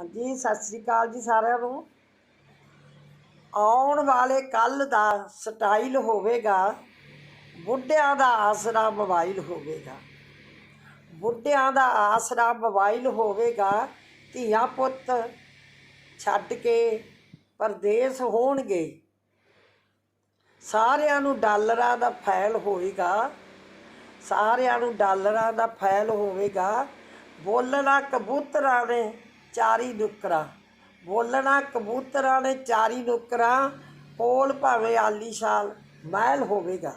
ਹਾਂਜੀ, ਸਤਿ ਸ੍ਰੀ ਅਕਾਲ ਜੀ ਸਾਰਿਆਂ ਨੂੰ। ਆਉਣ ਵਾਲੇ ਕੱਲ ਦਾ ਸਟਾਈਲ ਹੋਵੇਗਾ, ਬੁੱਢਿਆਂ ਦਾ ਆਸਰਾ ਮੋਬਾਈਲ ਹੋਵੇਗਾ। ਬੁੱਢਿਆਂ ਦਾ ਆਸਰਾ ਮੋਬਾਈਲ ਹੋਵੇਗਾ, ਧੀਆਂ ਪੁੱਤ ਛੱਡ ਕੇ ਪਰਦੇਸ ਹੋਣਗੇ। ਸਾਰਿਆਂ ਨੂੰ ਡਾਲਰਾਂ ਦਾ ਫੈਲ ਹੋਵੇਗਾ, ਸਾਰਿਆਂ ਨੂੰ ਡਾਲਰਾਂ ਦਾ ਫੈਲ ਹੋਵੇਗਾ। ਬੋਲਣਾ ਕਬੂਤਰਾਂ ਨੇ ਚਾਰੀ ਨੁਕਰਾਂ। ਬੋਲਣਾ ਕਬੂਤਰਾਂ ਨੇ ਚਾਰੀ ਨੁਕਰਾਂ, ਕੋਲ ਭਾਵੇਂ ਆਲੀਸ਼ਾਲ ਮਹਿਲ ਹੋਵੇਗਾ।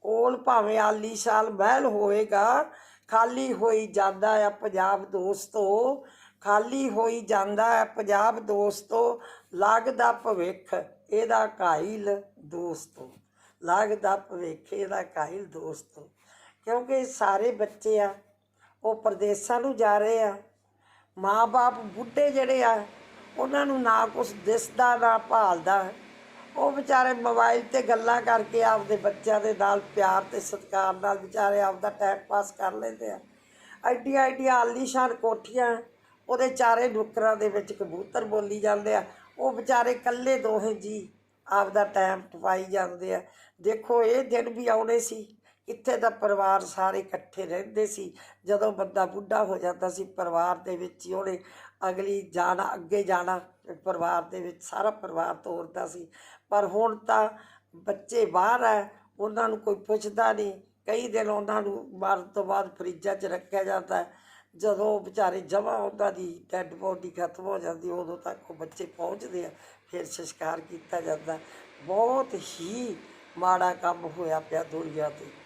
ਕੋਲ ਭਾਵੇਂ ਆਲੀਸ਼ਾਲ ਮਹਿਲ ਹੋਵੇਗਾ, ਖਾਲੀ ਹੋਈ ਜਾਂਦਾ ਆ ਪੰਜਾਬ ਦੋਸਤੋ, ਖਾਲੀ ਹੋਈ ਜਾਂਦਾ ਹੈ ਪੰਜਾਬ ਦੋਸਤੋ, ਲੱਗਦਾ ਭਵਿੱਖ ਇਹਦਾ ਕਾਇਲ ਦੋਸਤੋ। ਲੱਗਦਾ ਭਵਿੱਖ ਇਹਦਾ ਕਾਇਲ ਦੋਸਤੋ। ਕਿਉਂਕਿ ਸਾਰੇ ਬੱਚੇ ਆ, ਉਹ ਪ੍ਰਦੇਸਾਂ ਨੂੰ ਜਾ ਰਹੇ ਆ ਮਾਂ-ਬਾਪ ਬੁੱਢੇ ਜਿਹੜੇ ਆ, ਉਹਨਾਂ ਨੂੰ ਨਾ ਕੁਛ ਦਿਸਦਾ, ਨਾ ਭਾਲਦਾ। ਉਹ ਵਿਚਾਰੇ ਮੋਬਾਈਲ ਤੇ ਗੱਲਾਂ ਕਰਕੇ ਆਪਦੇ ਬੱਚਿਆਂ ਦੇ ਨਾਲ ਪਿਆਰ ਤੇ ਸਤਿਕਾਰ ਨਾਲ ਵਿਚਾਰੇ ਆਪਦਾ ਟਾਈਮ ਪਾਸ ਕਰ ਲੈਂਦੇ ਆ। ਐਡੀਆਂ ਐਡੀਆਂ ਆਲੀਸ਼ਾਨ ਕੋਠੀਆਂ, ਉਹਦੇ ਚਾਰੇ ਨੁਕਰਾਂ ਦੇ ਵਿੱਚ ਕਬੂਤਰ ਬੋਲੀ ਜਾਂਦੇ ਆ। ਉਹ ਵਿਚਾਰੇ ਇਕੱਲੇ ਦੋਹੇ ਜੀ ਆਪਦਾ ਟਾਈਮ ਟਪਾਈ ਜਾਂਦੇ ਆ। ਦੇਖੋ, ਇਹ ਦਿਨ ਵੀ ਆਉਣੇ ਸੀ। ਇੱਥੇ ਦਾ ਪਰਿਵਾਰ ਸਾਰੇ ਇਕੱਠੇ ਰਹਿੰਦੇ ਸੀ। ਜਦੋਂ ਬੰਦਾ ਬੁੱਢਾ ਹੋ ਜਾਂਦਾ ਸੀ, ਪਰਿਵਾਰ ਦੇ ਵਿੱਚ ਹੀ ਉਹਨੇ ਅਗਲੀ ਜਾਣਾ, ਅੱਗੇ ਜਾਣਾ, ਪਰਿਵਾਰ ਦੇ ਵਿੱਚ ਸਾਰਾ ਪਰਿਵਾਰ ਤੋਰਦਾ ਸੀ। ਪਰ ਹੁਣ ਤਾਂ ਬੱਚੇ ਬਾਹਰ ਹੈ ਉਹਨਾਂ ਨੂੰ ਕੋਈ ਪੁੱਛਦਾ ਨਹੀਂ। ਕਈ ਦਿਨ ਉਹਨਾਂ ਨੂੰ ਮਰਨ ਤੋਂ ਬਾਅਦ ਫਰਿੱਜਾਂ 'ਚ ਰੱਖਿਆ ਜਾਂਦਾ ਹੈ ਜਦੋਂ ਵਿਚਾਰੇ ਜਮਾ ਉਹਨਾਂ ਦੀ ਡੈੱਡ ਬੋਡੀ ਖਤਮ ਹੋ ਜਾਂਦੀ, ਉਦੋਂ ਤੱਕ ਉਹ ਬੱਚੇ ਪਹੁੰਚਦੇ ਆ, ਫਿਰ ਸੰਸਕਾਰ ਕੀਤਾ ਜਾਂਦਾ। ਬਹੁਤ ਹੀ ਮਾੜਾ ਕੰਮ ਹੋਇਆ ਪਿਆ ਦੁਨੀਆ ਤੇ।